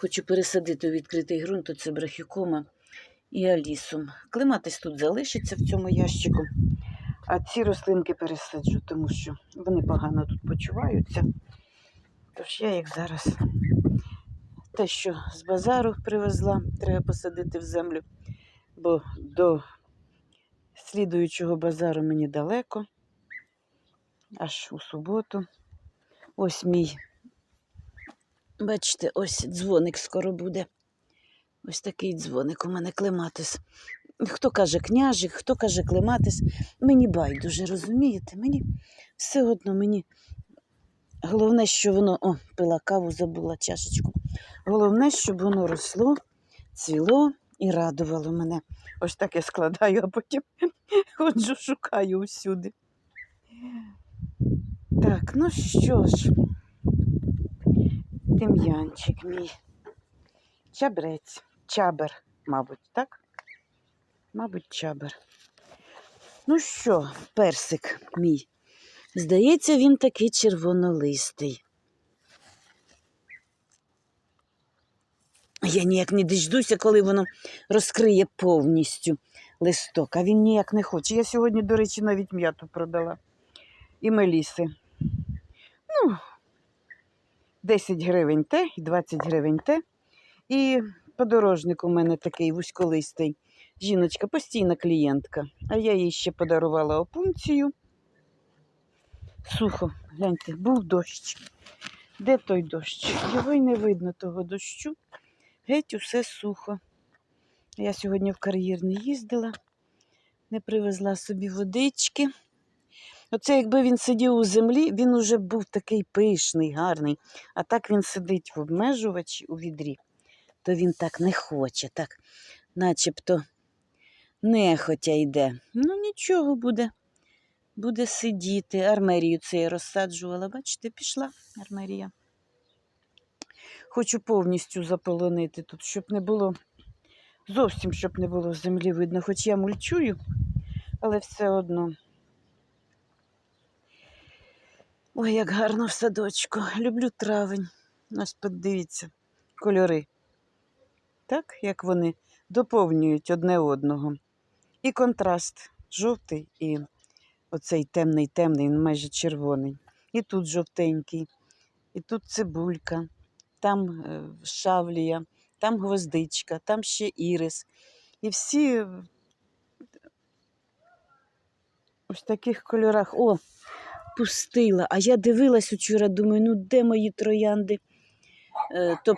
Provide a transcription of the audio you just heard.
Хочу пересадити у відкритий ґрунт, то це брахікома і алісум. Клематис тут залишиться в цьому ящику, а ці рослинки пересаджу, тому що вони погано тут почуваються. Тож я їх зараз те, що з базару привезла, треба посадити в землю, бо до слідуючого базару мені далеко, аж у суботу. Ось мій. Бачите, ось дзвоник скоро буде. Ось такий дзвоник у мене клематис. Хто каже княжик, хто каже клематис. Мені байдуже, розумієте? Мені все одно мені. Головне, що воно. О, пила каву, забула чашечку. Головне, щоб воно росло, цвіло і радувало мене. Ось так я складаю, а потім ходжу, шукаю усюди. Так, ну що ж, тим'янчик мій. Чабрець. Чабер, мабуть, так? Мабуть, чабер. Ну що, персик мій. Здається, він такий червонолистий. Я ніяк не діждуся, коли воно розкриє повністю листок, а він ніяк не хоче. Я сьогодні, до речі, навіть м'яту продала. І меліси. Ну, 10 гривень те і 20 гривень те. І подорожник у мене такий вузьколистий. Жіночка, постійна клієнтка. А я їй ще подарувала опунцію. Сухо, гляньте, був дощ. Де той дощ? Його й не видно того дощу. Геть усе сухо. Я сьогодні в кар'єр не їздила, не привезла собі водички. Оце якби він сидів у землі, він уже був такий пишний, гарний. А так він сидить в обмежувачі у відрі, то він так не хоче, так начебто нехотя йде. Ну нічого буде. Буде сидіти. Армерію це я розсаджувала. Бачите, пішла армерія. Хочу повністю заполонити тут, щоб не було, зовсім щоб не було землі видно. Хоч я мульчую, але все одно. Ой, як гарно в садочку. Люблю травень. Ось подивіться, кольори. Так, як вони доповнюють одне одного. І контраст жовтий і оцей темний, темний, він майже червоний. І тут жовтенький, і тут цибулька, там е, шавлія, там гвоздичка, там ще ірис. І всі в ось таких кольорах. О, пустила. А я дивилась вчора, думаю, ну де мої троянди? Тобто